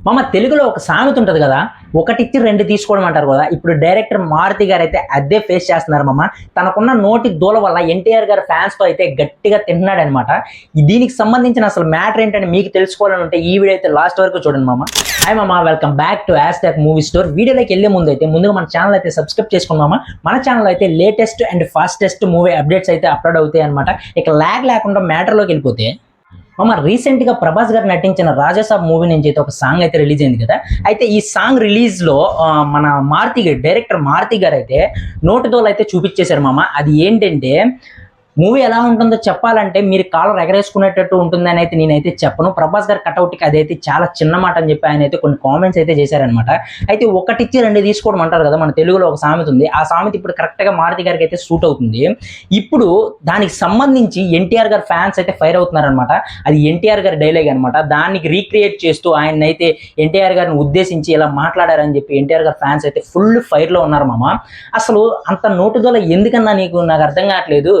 మామ తెలుగులో ఒక సామెత ఉంటుంది కదా ఒకటిచ్చి రెండు తీసుకోవడం అంటారు కదా ఇప్పుడు డైరెక్టర్ మారుతి గారు అయితే అదే ఫేస్ చేస్తున్నారు మమ్మ తనకున్న నోటి దూల వల్ల ఎన్టీఆర్ గారు ఫ్యాన్స్తో అయితే గట్టిగా తింటున్నాడు అనమాట దీనికి సంబంధించిన అసలు మ్యాటర్ ఏంటని మీకు తెలుసుకోవాలని ఉంటే ఈ వీడియో అయితే లాస్ట్ వరకు చూడండి మామ. హాయ్ మామ వెల్కమ్ బ్యాక్ టు యాస్టాక్ మూవీ స్టోర్ వీడియోలోకి వెళ్ళే ముందు అయితే ముందుగా మన ఛానల్ అయితే సబ్స్క్రైబ్ చేసుకోండి మన ఛానల్ అయితే latest and fastest movie updates అయితే అప్లోడ్ అవుతాయి అనమాట ఇక ల్యాగ్ లేకుండా మ్యాటర్లోకి వెళ్ళిపోతే మామ రీసెంట్గా ప్రభాస్ గారు నటించిన రాజసాబ్ మూవీ నుంచి అయితే ఒక సాంగ్ అయితే రిలీజ్ అయింది కదా. అయితే ఈ సాంగ్ రిలీజ్లో మన మారుతి గారు డైరెక్టర్ మారుతి గారు అయితే నోటితోలు అయితే చూపించేశారు మామ. అది ఏంటంటే మూవీ ఎలా ఉంటుందో చెప్పాలంటే మీరు కాలర్ ఎగరేసుకునేటట్టు ఉంటుందని అయితే నేనైతే చెప్పను. ప్రభాస్ గారి కటౌట్కి అదైతే చాలా చిన్న మాట అని చెప్పి ఆయన అయితే కొన్ని కామెంట్స్ అయితే చేశారనమాట అయితే ఒకటిచ్చి రెండు తీసుకోవడం అంటారు కదా మన తెలుగులో ఒక సామెత ఉంది. ఆ సామెత ఇప్పుడు కరెక్ట్గా మారుతి గారికి అయితే సూట్ అవుతుంది. ఇప్పుడు దానికి సంబంధించి ఎన్టీఆర్ గారి ఫ్యాన్స్ అయితే ఫైర్ అవుతున్నారనమాట అది ఎన్టీఆర్ గారి డైలాగ్ అనమాట దానికి రీక్రియేట్ చేస్తూ ఆయన అయితే ఎన్టీఆర్ గారిని ఉద్దేశించి ఇలా మాట్లాడారని చెప్పి ఎన్టీఆర్ గారి ఫ్యాన్స్ అయితే ఫుల్ ఫైర్లో ఉన్నారు మామ. అసలు అంత నోటుదోల ఎందుకన్నా నీకు? నాకు అర్థం కావట్లేదు.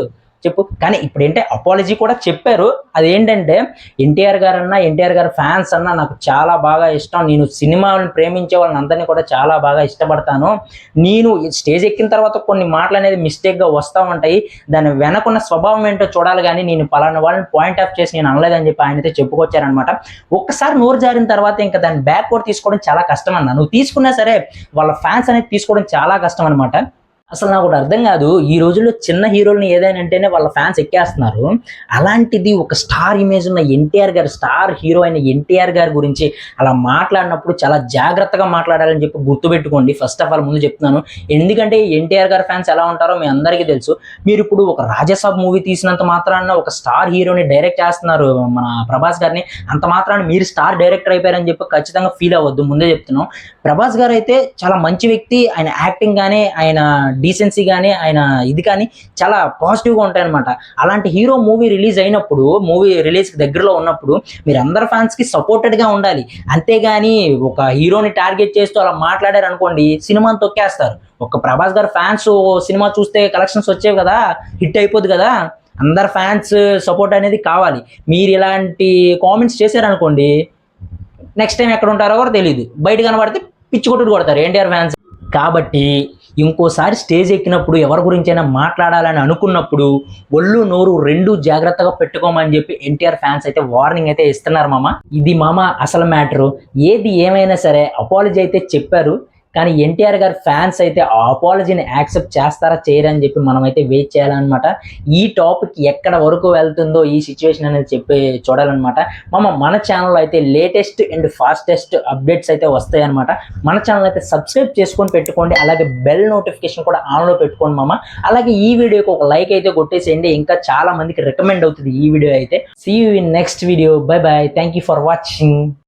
చెప్పు. కానీ ఇప్పుడు ఏంటంటే అపాలజీ కూడా చెప్పారు. అదేంటంటే ఎన్టీఆర్ గారు అన్న ఎన్టీఆర్ గారు ఫ్యాన్స్ అన్న నాకు చాలా బాగా ఇష్టం. నేను సినిమాలను ప్రేమించే వాళ్ళని అందరినీ కూడా చాలా బాగా ఇష్టపడతాను. నేను స్టేజ్ ఎక్కిన తర్వాత కొన్ని మాటలు అనేది మిస్టేక్గా వస్తూ ఉంటాయి. దాని వెనకున్న స్వభావం ఏంటో చూడాలి కానీ నేను పలానా వాళ్ళని పాయింట్ ఆఫ్ చేసి నేను అనలేదని చెప్పి ఆయన అయితే చెప్పుకొచ్చారనమాట ఒక్కసారి నోరు జారిన తర్వాత ఇంకా దాన్ని బ్యాక్ కూడా తీసుకోవడం చాలా కష్టం అన్న. నువ్వు తీసుకున్నా సరే వాళ్ళ ఫ్యాన్స్ అనేది తీసుకోవడం చాలా కష్టం అనమాట అసలు నాకు ఒకటి అర్థం కాదు. ఈ రోజుల్లో చిన్న హీరోల్ని ఏదైనా అంటేనే వాళ్ళ ఫ్యాన్స్ ఎక్కేస్తున్నారు. అలాంటిది ఒక స్టార్ ఇమేజ్ ఉన్న ఎన్టీఆర్ గారు స్టార్ హీరో అయిన ఎన్టీఆర్ గారి గురించి అలా మాట్లాడినప్పుడు చాలా జాగ్రత్తగా మాట్లాడాలని చెప్పి గుర్తుపెట్టుకోండి. ఫస్ట్ ఆఫ్ ఆల్ ముందు చెప్తున్నాను. ఎందుకంటే ఎన్టీఆర్ గారి ఫ్యాన్స్ ఎలా ఉంటారో మీ అందరికీ తెలుసు. మీరు ఇప్పుడు ఒక రాజసాబ్ మూవీ తీసినంత మాత్రాన ఒక స్టార్ హీరోని డైరెక్ట్ చేస్తున్నారు మన ప్రభాస్ గారిని. అంత మాత్రాన మీరు స్టార్ డైరెక్టర్ అయిపోయారని చెప్పి ఖచ్చితంగా ఫీల్ అవ్వద్దు. ముందే చెప్తున్నాం. ప్రభాస్ గారు అయితే చాలా మంచి వ్యక్తి. ఆయన యాక్టింగ్ కానీ ఆయన డీసెన్సీ కానీ ఆయన ఇది కానీ చాలా పాజిటివ్గా ఉంటాయన్నమాట. అలాంటి హీరో మూవీ రిలీజ్ అయినప్పుడు మూవీ రిలీజ్కి దగ్గరలో ఉన్నప్పుడు మీరు అందరు ఫ్యాన్స్కి సపోర్టెడ్గా ఉండాలి. అంతేగాని ఒక హీరోని టార్గెట్ చేస్తూ అలా మాట్లాడారు అనుకోండి సినిమాని తొక్కేస్తారు. ఒక ప్రభాస్ గారు ఫ్యాన్స్ సినిమా చూస్తే కలెక్షన్స్ వచ్చేవి కదా హిట్ అయిపోద్ది కదా అందరు ఫ్యాన్స్ సపోర్ట్ అనేది కావాలి. మీరు ఇలాంటి కామెంట్స్ చేశారనుకోండి నెక్స్ట్ టైం ఎక్కడ ఉంటారో కూడా తెలియదు బయట కనబడితే పిచ్చి కొట్టుడు కొడతారు ఎన్టీఆర్ ఫ్యాన్స్ కాబట్టి ఇంకోసారి స్టేజ్ ఎక్కినప్పుడు ఎవరి గురించైనా మాట్లాడాలని అనుకున్నప్పుడు ఒళ్ళు నోరు రెండు జాగ్రత్తగా పెట్టుకోమని చెప్పి ఎన్టీఆర్ ఫ్యాన్స్ అయితే వార్నింగ్ అయితే ఇస్తున్నారు మామ. ఇది మామ అసలు మ్యాటరు ఏది ఏమైనా సరే అపాలజీ అయితే చెప్పారు. కానీ ఎన్టీఆర్ గారి ఫ్యాన్స్ అయితే అపాలజీని యాక్సెప్ట్ చేస్తారా చేయరని చెప్పి మనం అయితే వెయిట్ చేయాలన్నమాట. ఈ టాపిక్ ఎక్కడ వరకు వెళ్తుందో ఈ సిచ్యువేషన్ అనేది చెప్పి చూడాలన్నమాట. మామ మన ఛానల్లో అయితే లేటెస్ట్ అండ్ ఫాస్టెస్ట్ అప్డేట్స్ అయితే వస్తాయన్నమాట. మన ఛానల్ అయితే సబ్స్క్రైబ్ చేసుకొని పెట్టుకోండి అలాగే బెల్ నోటిఫికేషన్ కూడా ఆన్లో పెట్టుకోండి మామ. అలాగే ఈ వీడియోకి ఒక లైక్ అయితే కొట్టేసేయండి ఇంకా చాలా మందికి రికమెండ్ అవుతుంది ఈ వీడియో అయితే. See you in next video bye bye thank you for watching